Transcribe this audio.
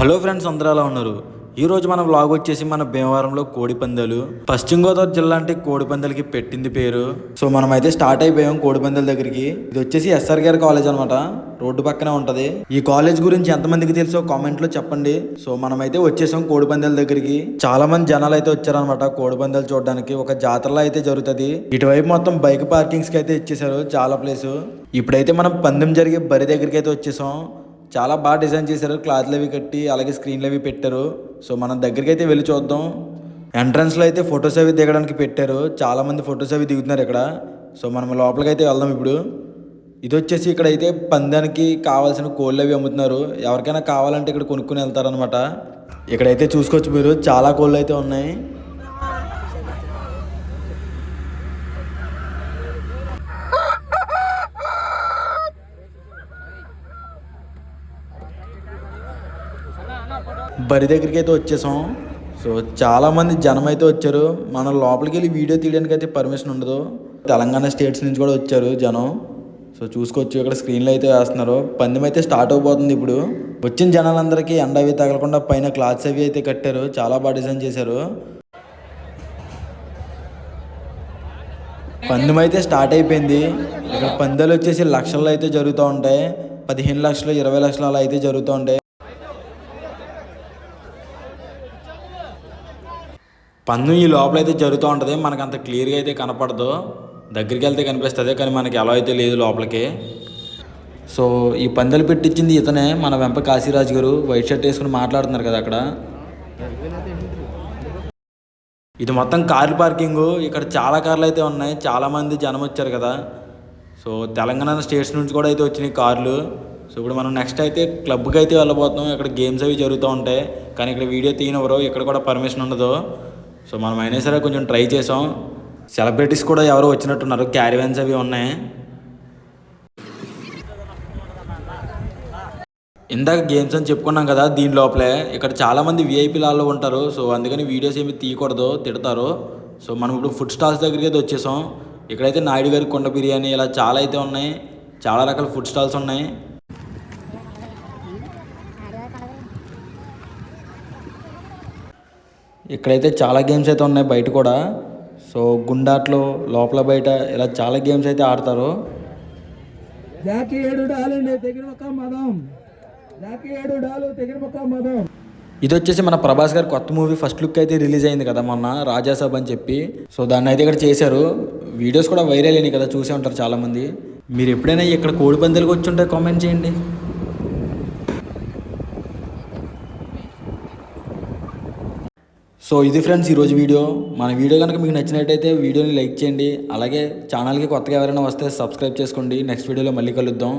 Hello friends అందరూ ఎలా ఉన్నారు? ఈ రోజు మన వ్లాగ్ వచ్చేసి మన భీమవరంలో కోడిపందాలు. పశ్చిమ గోదావరి జిల్లా అంటే కోడిపందాలకి పెట్టింది పేరు. సో మనం అయితే స్టార్ట్ అయిపోయాం కోడిపందాల దగ్గరికి. ఇది వచ్చేసి ఎస్ఆర్ గారి కాలేజ్ అనమాట రోడ్డు పక్కనే ఉంటది. ఈ కాలేజ్ గురించి ఎంతమందికి తెలుసో కామెంట్లో చెప్పండి. సో మనం అయితే వచ్చేసాం కోడిపందాల దగ్గరికి. చాలా మంది జనాలు అయితే వచ్చారనమాట కోడిపందాలు చూడడానికి. ఒక జాతరలో అయితే జరుగుతుంది. ఇటువైపు మొత్తం బైక్ పార్కింగ్స్కి అయితే ఇచ్చేసారు చాలా ప్లేస్ ఇప్పుడైతే మనం పందెం జరిగే బరి దగ్గరికి అయితే వచ్చేసాం. చాలా బాగా డిజైన్ చేశారు. క్లాత్లు అవి కట్టి అలాగే స్క్రీన్లు అవి పెట్టారు. సో మనం దగ్గరికి అయితే వెళ్ళి చూద్దాం. ఎంట్రన్స్లో అయితే ఫొటోస్ అవి దిగడానికి పెట్టారు. చాలా మంది ఫొటోస్ అవి దిగుతున్నారు ఇక్కడ. సో మనం లోపలికి అయితే వెళ్దాం ఇప్పుడు. ఇది వచ్చేసి ఇక్కడైతే పందానికి కావాల్సిన కోళ్ళు అవి అమ్ముతున్నారు. ఎవరికైనా కావాలంటే ఇక్కడ కొనుక్కుని వెళ్తారనమాట ఇక్కడైతే చూసుకోవచ్చు మీరు. చాలా కోళ్ళు అయితే ఉన్నాయి. బరి దగ్గరికి అయితే వచ్చేసాం. సో చాలామంది జనం అయితే వచ్చారు. మనం లోపలికి వెళ్ళి వీడియో తీయడానికి అయితే పర్మిషన్ ఉండదు. తెలంగాణ స్టేట్స్ నుంచి కూడా వచ్చారు జనం. సో చూసుకోవచ్చు ఇక్కడ స్క్రీన్లో అయితే వేస్తున్నారు. పందెం అయితే స్టార్ట్ అవబోతుంది ఇప్పుడు. వచ్చిన జనాలందరికీ ఎండ అవి తగలకుండా పైన క్లాత్స్ అవి అయితే కట్టారు. చాలా బాగా డిజైన్ చేశారు. పందెం అయితే స్టార్ట్ అయిపోయింది. ఇక్కడ పందాలు వచ్చేసి లక్షల్లో అయితే జరుగుతూ ఉంటాయి. పదిహేను లక్షలు ఇరవై లక్షలు అలా అయితే జరుగుతూ ఉంటాయి. పందెం ఈ లోపల అయితే జరుగుతూ ఉంటుంది. మనకు అంత క్లియర్గా అయితే కనపడదు. దగ్గరికి వెళ్తే కనిపిస్తుంది కానీ మనకి ఎలా అయితే లేదు లోపలికి. సో ఈ పందెలు పెట్టించింది ఇతనే మన వెంప కాశీరాజు గారు. వైట్ షర్ట్ వేసుకుని మాట్లాడుతున్నారు కదా అక్కడ. ఇది మొత్తం కార్లు పార్కింగ్. ఇక్కడ చాలా కార్లు అయితే ఉన్నాయి. చాలామంది జనం వచ్చారు కదా. సో తెలంగాణ స్టేట్స్ నుంచి కూడా అయితే వచ్చినాయి కార్లు. సో ఇప్పుడు మనం నెక్స్ట్ అయితే క్లబ్కి అయితే వెళ్ళబోతున్నాం. ఇక్కడ గేమ్స్ అవి జరుగుతూ ఉంటాయి. కానీ ఇక్కడ వీడియో తీయనివ్వరు. ఇక్కడ కూడా పర్మిషన్ ఉండదు. సో మనం అయినా సరే కొంచెం ట్రై చేసాం. సెలబ్రిటీస్ కూడా ఎవరో వచ్చినట్టున్నారు. క్యారివెన్స్ అవి ఉన్నాయి. ఇందాక గేమ్స్ అని చెప్పుకున్నాం కదా దీని లోపలే. ఇక్కడ చాలా మంది విఐపీ లాల్లో ఉంటారు. సో అందుకని వీడియోస్ ఏమి తీయకూడదు తిడతారు. సో మనం ఇప్పుడు ఫుడ్ స్టాల్స్ దగ్గరికి అయితే వచ్చేసాం. ఇక్కడైతే నాయుడు గారి కొండ బిర్యానీ ఇలా చాలా అయితే ఉన్నాయి. చాలా రకాల ఫుడ్ స్టాల్స్ ఉన్నాయి. ఇక్కడైతే చాలా గేమ్స్ అయితే ఉన్నాయి బయట కూడా. సో గుండాట్లో లోపల బయట ఇలా చాలా గేమ్స్ అయితే ఆడతారు. ఇది వచ్చేసి మన ప్రభాస్ గారి కొత్త మూవీ ఫస్ట్ లుక్ అయితే రిలీజ్ అయింది కదా మొన్న రాజాసాబ్ అని చెప్పి. సో దాన్ని అయితే ఇక్కడ చేశారు. వీడియోస్ కూడా వైరల్ అయినాయి కదా చూసే ఉంటారు చాలామంది. మీరు ఎప్పుడైనా ఇక్కడ కోడి పందాలకు వచ్చి ఉంటే కామెంట్ చేయండి. సో ఇది ఫ్రెండ్స్ ఈరోజు వీడియో. మన వీడియో కనుక మీకు నచ్చినట్టయితే వీడియోని లైక్ చేయండి. అలాగే ఛానల్కి కొత్తగా ఎవరైనా వస్తే సబ్స్క్రైబ్ చేసుకోండి. నెక్స్ట్ వీడియోలో మళ్ళీ కలుద్దాం.